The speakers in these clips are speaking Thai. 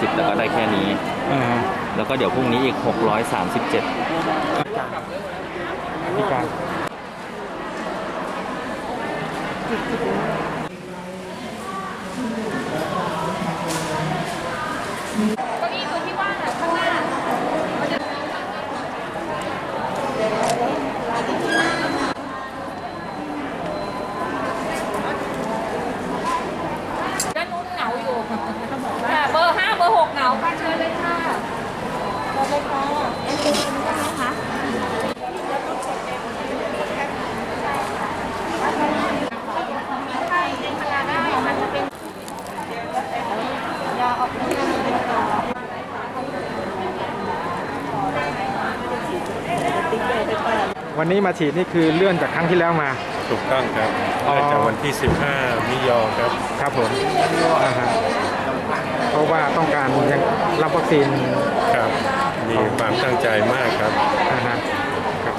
สิบแล้วก็ได้แค่นี้แล้วก็เดี๋ยวพรุ่งนี้อีกหกร้อย637 พิการ เบอร์หกเหงาค่ะเชิญเลยค่ะเชิญเลยค่ะเอ็นดีได้ไหมคะได้มันจะเป็นยาออกฤทธิ์วันนี้มาฉีดนี่คือเลื่อนจากครั้งที่แล้วมา ถูกต้องครับอ๋อเริ่มจากวันที่ 15มิยอครับ ครับผมอ่าฮะเพราะว่าต้องการยัง รับวัคซีนครับมีความตั้งใจมากครับอ่าฮะครับ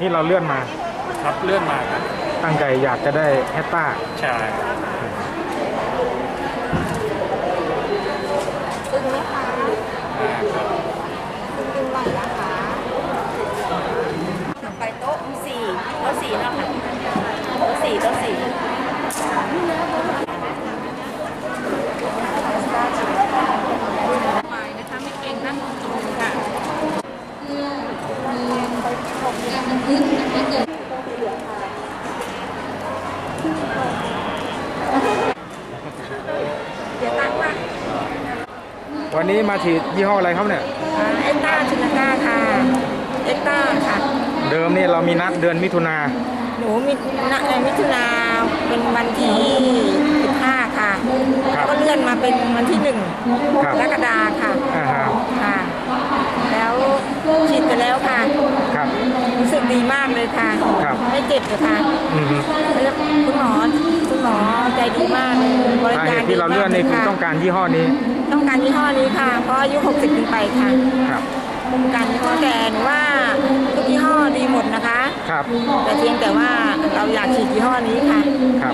นี่เราเลื่อนมา ครับเลื่อนมาครับ ตั้งใจอยากจะได้แฮตต้าใช่ ตึงไหมคะตึงไหวนะคะไปโต๊ะสี่โต๊ะสี่แล้วค่ะโต๊ะสี่โต๊ะสี่หมายนะคะไม่เก่งนั่งตรงๆค่ะเดี๋ยวตั้งว่า วันนี้มาฉีดยี่ห้ออะไรครับเนี่ยเอ็กต้าชินาก้าค่ะ เอ็กต้าค่ะ เดิมนี่เรามีนัดเดือนมิถุนาหนูมินาเอ่อมิถุนาเป็นวันที่15ค่ะครับก็เลื่อนมาเป็นวันที่1ครับกรกฎาค่ะอ่าฮะค่ะ แล้วฉีดไปแล้วค่ะ ครับ รู้สึก ดีมากเลยค่ะครับไม่เจ็บเลยค่ะอือฮึแล้วคุณหมอคุณหมอใจดีมากบริสาเหการตุดีที่เราเลื่อนนี่คือมากต้องการยี่ห้อนี้ต้องการยี่ห้อนี้ค่ะ เพราะอายุ 60ขึ้นไปค่ะครับการยี่ห้อแต่หนูว่าทุกยี่ห้อดีหมดนะคะ ครับแต่เพียงแต่ว่าเราอยากฉีดยี่ห้อนี้ค่ะครับ